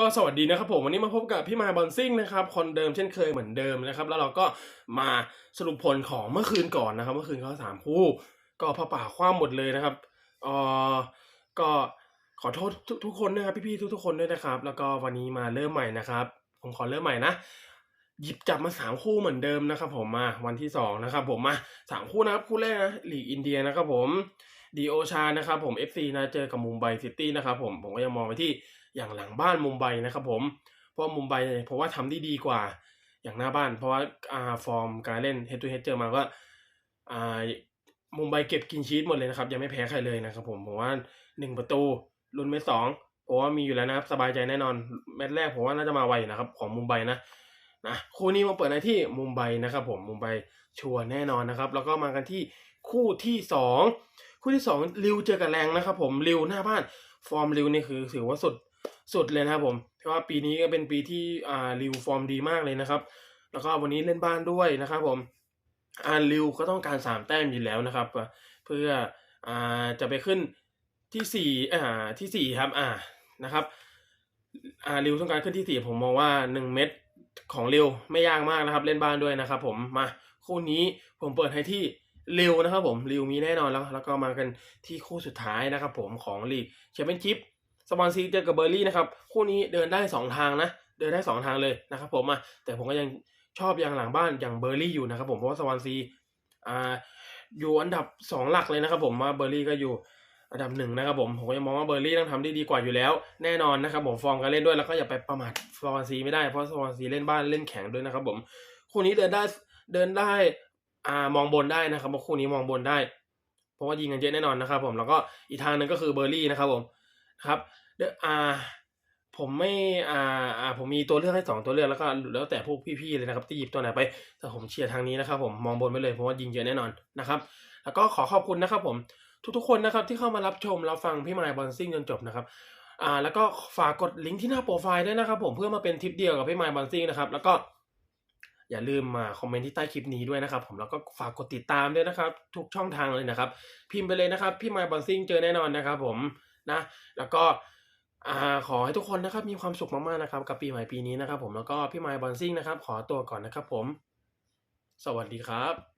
ก็สวัสดีนะครับผมวันนี้มาพบกับพี่มาบอลซิ่งนะครับคนเดิมเช่นเคยเหมือนเดิมนะครับ แล้วเราก็มาสรุปผลของเมื่อคืนก่อนนะครับ เมื่อคืนเขาสามคู่ ก็พะป่าคว้าหมดเลยนะครับเอ่อก็ขอโทษทุกทุกคนนะครับพี่ๆทุกๆคนด้วยนะครับ แล้วก็วันนี้มาเริ่มใหม่นะครับ ผมขอเริ่มใหม่นะ หยิบจับมาสามคู่เหมือนเดิมนะครับผมมาวันที่สองนะครับผมมาสามคู่นะครับคู่แรกนะลีกอินเดียนะครับผมดีโอชานะครับผม FC นะเจอกับมุมไบซิตี้นะครับผมผมก็ยังมองไปที่อย่างหลังบ้านมุมไบนะครับผมเพราะมุมไบเพราะว่าทำได้ดีกว่าอย่างหน้าบ้าน เพราะว่าอ่าฟอร์มการเล่นเฮดทูเฮดเจอมาก็อ่ามุมไบเก็บกินชีสหมดเลยนะครับยังไม่แพ้ใครเลยนะครับผมผมว่าหนึ่งประตูลุ้นเมตสองผมว่ามีอยู่แล้วนะครับสบายใจแน่นอนแมตช์แรกผมว่าน่าจะมาไวนะครับของมุมไบนะ นะคู่นี้มาเปิดในที่มุมไบนะครับผมมุมไบชัวร์แน่นอนนะครับ แล้วก็มากันที่คู่ที่สองคู่ที่สองริวเจอกับแรงนะครับ ผมริวหน้าบ้านฟอร์มริวนี่คือถือว่าสุดสุดเลยนะครับผมเพราะว่าปีนี้ก็เป็นปีที่อ่าริวฟอร์มดีมากเลยนะครับ แล้วก็วันนี้เล่นบ้านด้วยนะครับผมอ่าริวก็ต้องการสามแต้มอยู่แล้วนะครับ เพื่ออ่าจะไปขึ้นที่สี่อ่าที่สี่ครับอ่านะครับอ่าริวต้องการขึ้นที่สี่ผมมองว่าหนึ่งเม็ด ของริวไม่ยากมากนะครับ เล่นบ้านด้วยนะครับ ผมมาคู่นี้ผมเปิดให้ที่ริวนะครับผมริวมีแน่นอนแล้ว แล้วก็มากันที่คู่สุดท้ายนะครับ ผมของลีกแชมเปี้ยนชิพสปอนซีเจอกับเบอร์ลี่นะครับคู่นี้เดินได้สองทางนะ เดินได้สองทางเลยนะครับ ผมอะแต่ผมก็ยังชอบอย่างหลังบ้านอย่างเบอร์ลี่อยู่นะครับ ผมเพราะว่าสปอนซีอ่าอยู่อันดับสองหลักเลยนะครับ ผมว่าเบอร์ลี่ก็อยู่ อันดับหนึ่งนะครับผมผมก็ยังมองว่าเบอร์ลี่ต้องทำได้ดีกว่าอยู่แล้ว แน่นอนนะครับผมฟอร์มการเล่นด้วยแล้วก็อย่าไปประมาทสวอนซีไม่ได้เพราะสวอนซีเล่นบ้านเล่นแข็งด้วยนะครับผมคู่นี้เดินได้เดินได้อ่ามองบนได้นะครับเพราะคู่นี้มองบนได้ เพราะว่ายิงกันเยอะแน่นอนนะครับผมแล้วก็อีกทางหนึ่งก็คือเบอร์ลี่นะครับผมครับเดอ่า ผมไม่อ่าอ่าผมมีตัวเลือกให้สองตัวเลือกแล้วก็แล้วแต่พวกพี่ๆเลยนะครับที่หยิบตัวไหนไปแต่ผมเชียร์ทางนี้นะครับ ผมมองบนไปเลยเพราะว่ายิงเยอะแน่นอนนะครับ แล้วก็ขอขอบคุณนะครับผมทุกๆคนนะครับที่เข้ามารับชมรับฟังพี่มายบอลซิ่งจนจบนะครับอ่าแล้วก็ฝากกดลิงก์ที่หน้าโปรไฟล์ด้วยนะครับ ผมเพื่อมาเป็นทริปเดียวกับพี่มายบอลซิ่งนะครับแล้วก็อย่าลืมมาคอมเมนต์ที่ใต้คลิปนี้ด้วยนะครับ ผมแล้วก็ฝากกดติดตามด้วยนะครับ ทุกช่องทางเลยนะครับ พิมพ์ไปเลยนะครับ พี่มายบอลซิ่งเจอแน่นอนนะครับ ผมนะ แล้วก็ อ่าขอให้ทุกคนนะครับมีความสุขมากๆนะครับกับปีใหม่ปีนี้นะครับผมแล้วก็พี่ไมค์บอลซิ่งนะครับขอตัวก่อนนะครับผม สวัสดีครับ